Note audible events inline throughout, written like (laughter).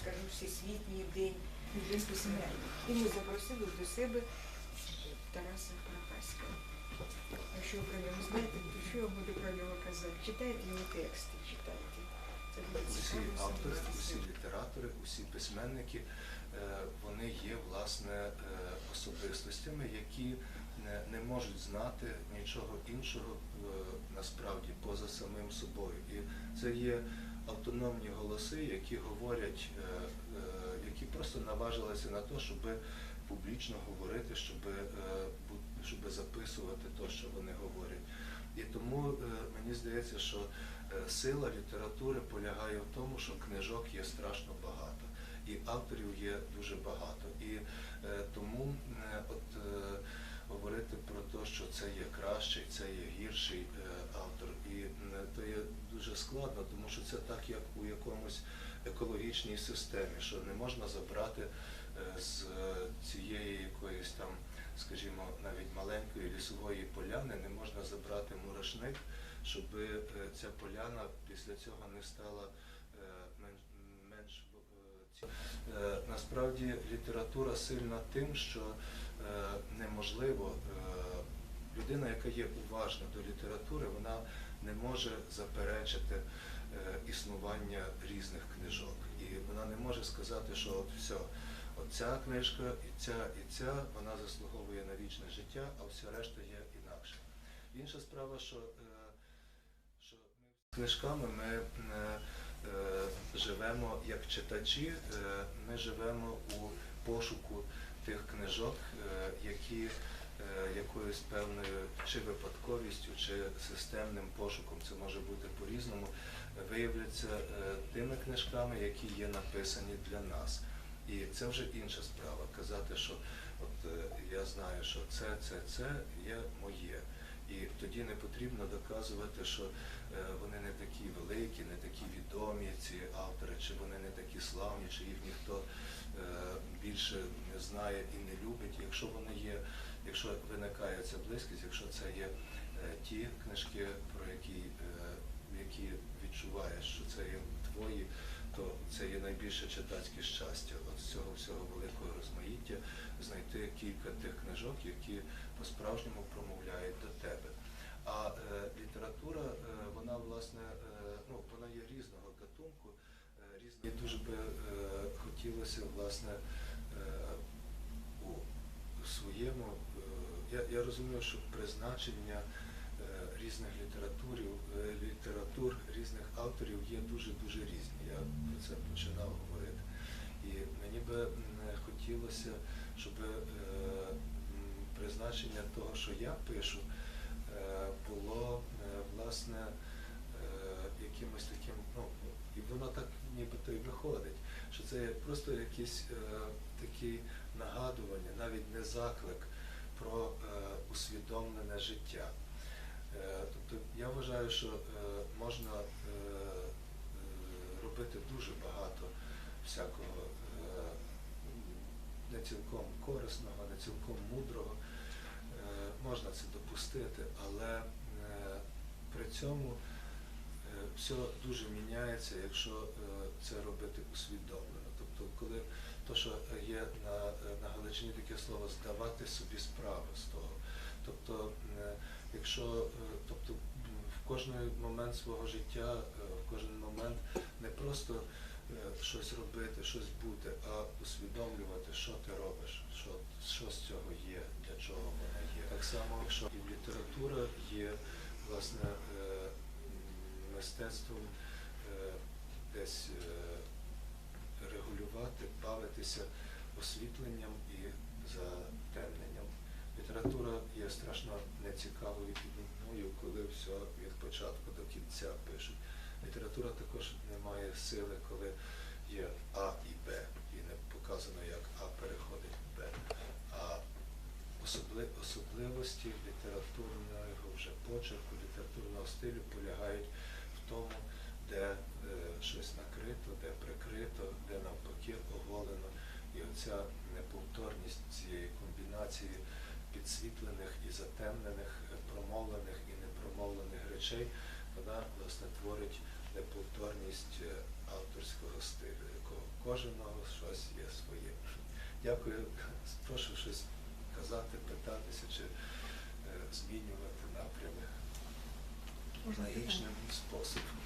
скажімо, всесвітній день жінки письменника. І ми запросили до себе Тараса Профаського. Якщо ви про нього знаєте, то що я буду про нього казати? Читайте його тексти, читайте. Це буде Усі цікаво. автори, усі літератори, усі письменники, е, вони є власне е, особистостями, які не, не можуть знати нічого іншого е, насправді поза самим собою. І це є автономні голоси, які говорять, е, е, які просто наважилися на те, щоб публічно говорити, щоб, е, щоб записувати те, що вони говорять. І тому мені здається, що сила літератури полягає в тому, що книжок є страшно багато, і авторів є дуже багато. І тому от говорити про те, що це є кращий, це є гірший автор, то є дуже складно, тому що це так, як у якомусь екологічній системі, що не можна забрати е, з е, цієї якоїсь там, скажімо, навіть маленької лісової поляни, не можна забрати мурашник, щоб е, ця поляна після цього не стала менш, менш Насправді література сильна тим, що неможливо людина, яка є уважна до літератури, вона не може заперечити е, існування різних книжок. І вона не може сказати, що от все, от ця книжка, і ця, і ця, вона заслуговує на вічне життя, а вся решта є інакше. Інша справа, що, е, що ми з книжками ми е, е, живемо як читачі, ми живемо у пошуку тих книжок, які якоюсь певною чи випадковістю, чи системним пошуком, це може бути по-різному, виявляться е, тими книжками, які є написані для нас. І це вже інша справа. Казати, що от е, я знаю, що це, це, це є моє. І тоді не потрібно доказувати, що е, вони не такі великі, не такі відомі, ці автори, чи вони не такі славні, чи їх ніхто е, більше не знає і не любить. Якщо вони є, якщо виникає ця близькість, якщо це є е, ті книжки, про які, е, які відчуваєш, що це є твої, то це є найбільше читацьке щастя. От з цього всього великого розмаїття знайти кілька тих книжок, які по-справжньому промовляють до тебе. А е, література, е, вона власне, е, ну, вона є різного гатунку. Е, різна- Мені дуже би е, хотілося власне е, у своєму. Розумію, що призначення е, різних літературів, е, літератур різних авторів є дуже-дуже різні. Я про це починав говорити. І мені би м, хотілося, щоб е, призначення того, що я пишу, було власне якимось таким, ну, і воно так нібито і виходить, що це просто якісь такі нагадування, навіть не заклик про е, усвідомлене життя. Е, Тобто я вважаю, що е, можна робити дуже багато всякого не цілком корисного, не цілком мудрого. Можна це допустити, але при цьому все дуже міняється, якщо це робити усвідомлено. Тобто, коли то, що є на, на Галичині таке слово здавати собі справу з того. Тобто, е, якщо е, тобто, в кожний момент свого життя, е, в кожен момент не просто щось робити, щось бути, а усвідомлювати, що ти робиш, що, що з цього є, для чого воно є. Так само, якщо і література є власне мистецтвом десь регулювати, бавитися освітленням і затемненням. Література є страшно нецікавою нудною, коли все від початку до кінця пишуть. Література також не має сили, коли є А і Б, і не показано, як А переходить в Б. А особли- особливості літературного вже почерку, літературного стилю полягають в тому, де е, щось накрито, де прикрито, де навпаки оголено. І оця неповторність цієї комбінації підсвітлених і затемнених, е, промовлених і непромовлених речей, вона власне творить неповторність е, авторського стилю, якого кожного щось є своє. Дякую. Прошу щось казати, питатися чи змінювати напрями логічним способом.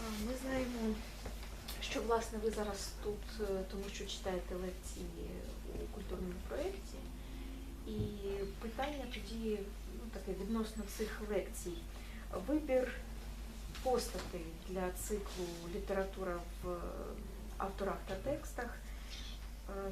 Ми знаємо, що власне ви зараз тут, е, тому що читаєте лекції у культурному проєкті. І питання тоді ну, таке відносно цих лекцій. Вибір постатей для циклу література в е, авторах та текстах. Е,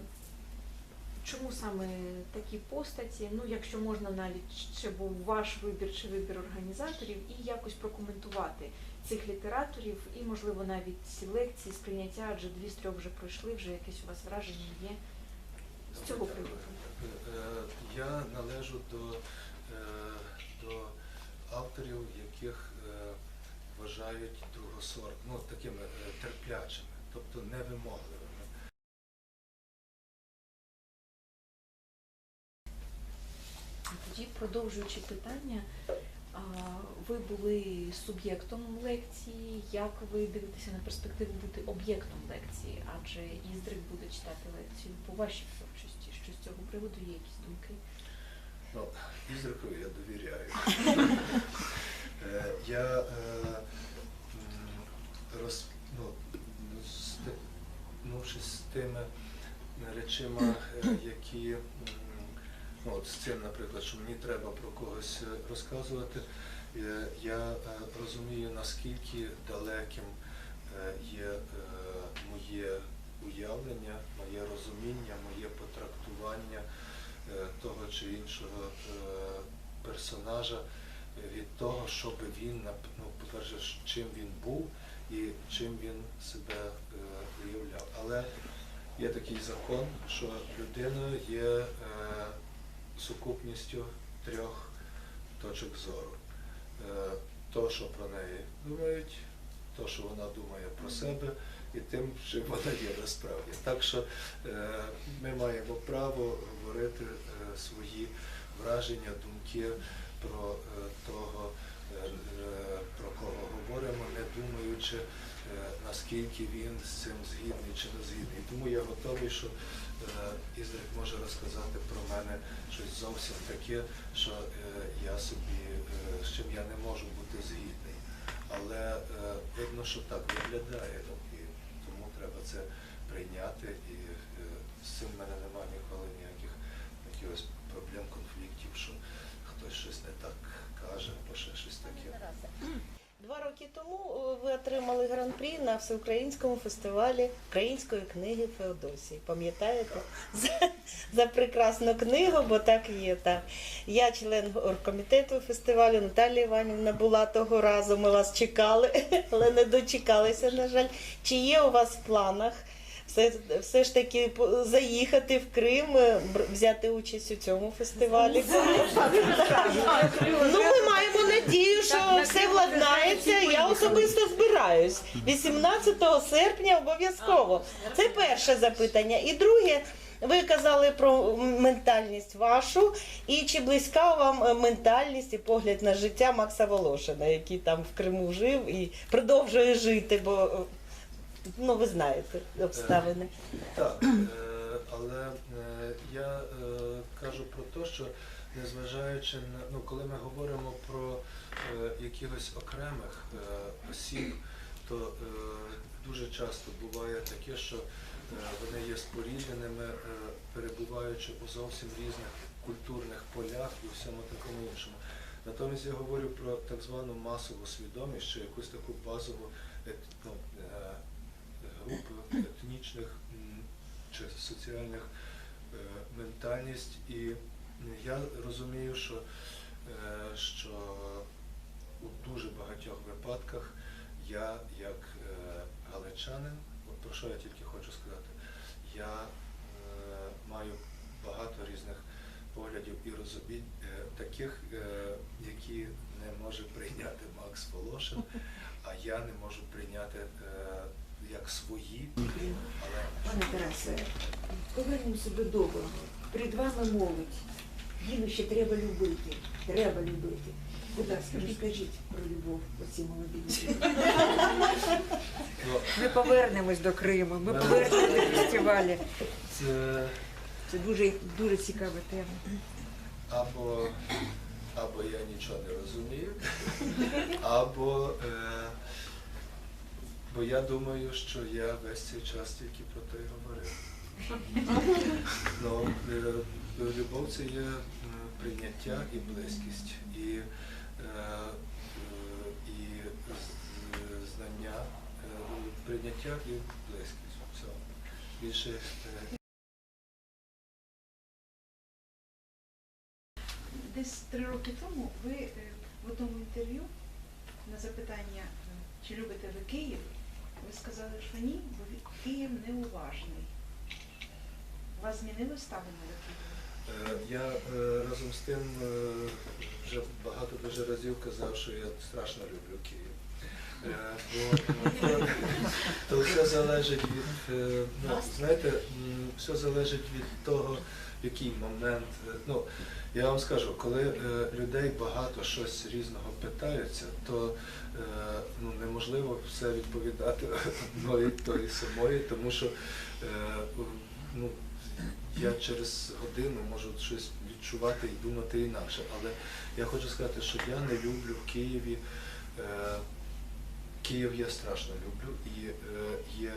Чому саме такі постаті? Ну, якщо можна навіть чи був ваш вибір чи вибір організаторів, і якось прокоментувати цих літераторів, і, можливо, навіть лекції, сприйняття, адже дві з трьох вже пройшли, вже якесь у вас враження є з цього приводу. Е, Я належу до, е, до авторів, яких е, вважають другосорт, ну, такими терплячими, тобто невимогливими. Тоді, продовжуючи питання, ви були суб'єктом лекції. Як ви дивитеся на перспективу бути об'єктом лекції? Адже Іздрик буде читати лекцію по вашій творчості. Що з цього приводу є якісь думки? Ну, Ізрикові я довіряю. (laughs) Е, Я е, роз, ну, з тими речима, е, які ну, от з цим, наприклад, що мені треба про когось е, розказувати, е, я е, розумію, наскільки далеким є моє уявлення, моє розуміння, моє потрактування того чи іншого персонажа від того, щоб він, ну, по-перше, чим він був і чим він себе виявляв. Але є такий закон, що людина є сукупністю трьох точок зору. Е, то, що про неї думають, то, що вона думає про себе, і тим, чим вона є насправді. Так що е, ми маємо право говорити е, свої враження, думки про того, про кого говоримо, не думаючи, наскільки він з цим згідний чи не згідний. Тому я готовий, що е, Ізрик може розказати про мене щось зовсім таке, що е, я собі, е, з чим я не можу бути згідний. Але е, видно, що так виглядає, ну, і тому треба це прийняти. І е, з цим в мене немає ніколи ніяких якихось проблем, конфліктів, що хтось щось не так каже, або ще щось таке. Два роки тому е, ви отримали гран-прі на всеукраїнському фестивалі української книги Феодосії. Пам'ятаєте? За, за прекрасну книгу, бо так є. Так. Я член оргкомітету фестивалю, Наталія Іванівна була того разу. Ми вас чекали, (laughs) але не дочекалися, на жаль. Чи є у вас в планах все, все ж таки заїхати в Крим, е, взяти участь у цьому фестивалі? Ну, ми маємо надію, що все владнається. Я особисто збираюсь. 18 серпня обов'язково. Це перше запитання. І друге. Ви казали про ментальність вашу, і чи близька вам е, ментальність і погляд на життя Макса Волошина, який там в Криму жив і продовжує жити, бо е, ну ви знаєте обставини. Так, е, але е, я е, кажу про те, що незважаючи на ну, коли ми говоримо про е, якихось окремих е, осіб, то е, дуже часто буває таке, що е, вони є спорідненими, е, перебуваючи у зовсім різних культурних полях і всьому такому іншому. Натомість я говорю про так звану масову свідомість, чи якусь таку базову ну, групи етнічних чи соціальних е, ментальність. І я розумію, що, е, що у дуже багатьох випадках я як е, галичанин, про що я тільки хочу сказати, я маю багато різних поглядів і розумінь, таких, які не може прийняти Макс Волошин, а я не можу прийняти як свої, Пане Тарасе, повернемося до доброго. Перед вами молодь. Їм ще треба любити. Треба любити. Будь ласка, розкажіть про любов оці молоді. Ми повернемось до Криму, ми повернемось до фестивалю. це Це дуже, дуже цікава тема. або, або я нічого не розумію, або е, бо я думаю, що я весь цей час тільки про те й говорив. (laughs) Ну, е, любов це є е, прийняття і близькість, і, е, і знання, прийняття і близькість. Все. Більше Десь три роки тому ви в одному інтерв'ю на запитання, чи любите ви Київ, сказали, що ні, бо Київ неуважний. У вас змінило ставлення до Києва? Е, Я е, разом з тим е, вже багато дуже разів казав, що я страшно люблю Київ. Е, бо, ну, То все залежить від, е, ну, знаєте, все залежить від того, в який момент. Ну, я вам скажу, коли е, людей багато щось різного питаються, то ну, неможливо все відповідати (laughs) одної тої самої, тому що ну, я через годину можу щось відчувати і думати інакше. Але я хочу сказати, що я не люблю в Києві. Е, Київ я страшно люблю, і е, є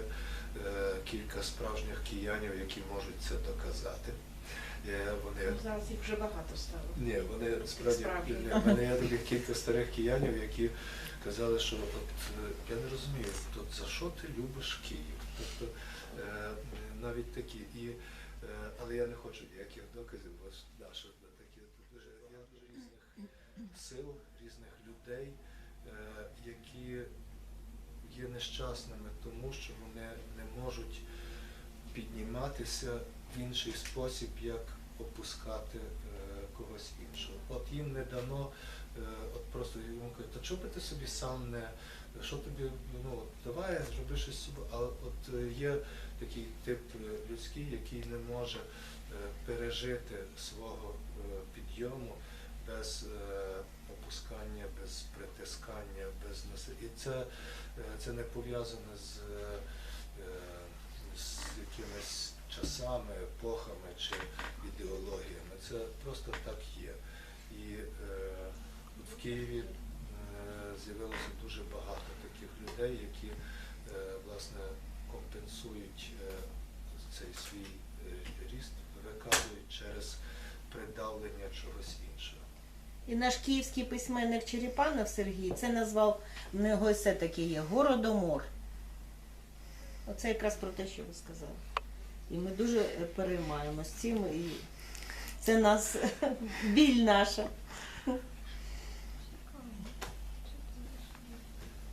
е, кілька справжніх киянів, які можуть це доказати. Вони Ну, Зараз їх вже багато стало. ні, вони справді в мене є таких кілька старих киянів, які казали, що от я не розумію, от за що ти любиш Київ? Тобто навіть такі. І, е, але я не хочу ніяких доказів, бо що такі дуже я дуже різних сил, різних людей, е, які є нещасними, тому що вони не можуть підніматися в інший спосіб, як опускати е, когось іншого. От їм не дано, от просто йому кажуть, та чого би ти собі сам не, що тобі, ну давай, зроби щось собі. А от є такий тип е, людський, який не може е, пережити свого е, підйому без опускання, без притискання, без насилля. І це, це не пов'язане з, з якимись часами, епохами чи ідеологіями. Це просто так є. І в Києві з'явилося дуже багато таких людей, які власне компенсують е, цей свій е, ріст, виказують через придавлення чогось іншого. І наш київський письменник Черепанов Сергій це назвав в нього все таки є городомор. Оце якраз про те, що ви сказали. І ми дуже е, переймаємось цим, і це нас (laughs) біль наша.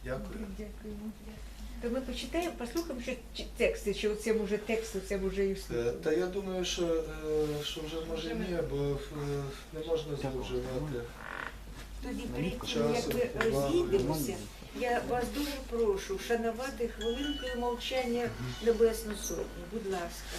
Дякую. Дякуємо. То ми почитаємо, послухаємо ще тексти, чи оце може текст, оце може і Е. Та я думаю, що, е, що вже може ні, бо е, не можна зловживати. Тоді Ну, тим, часу, як ми розійдемося, я вас дуже прошу шанувати хвилинкою мовчання Небесну Сотню. Будь ласка.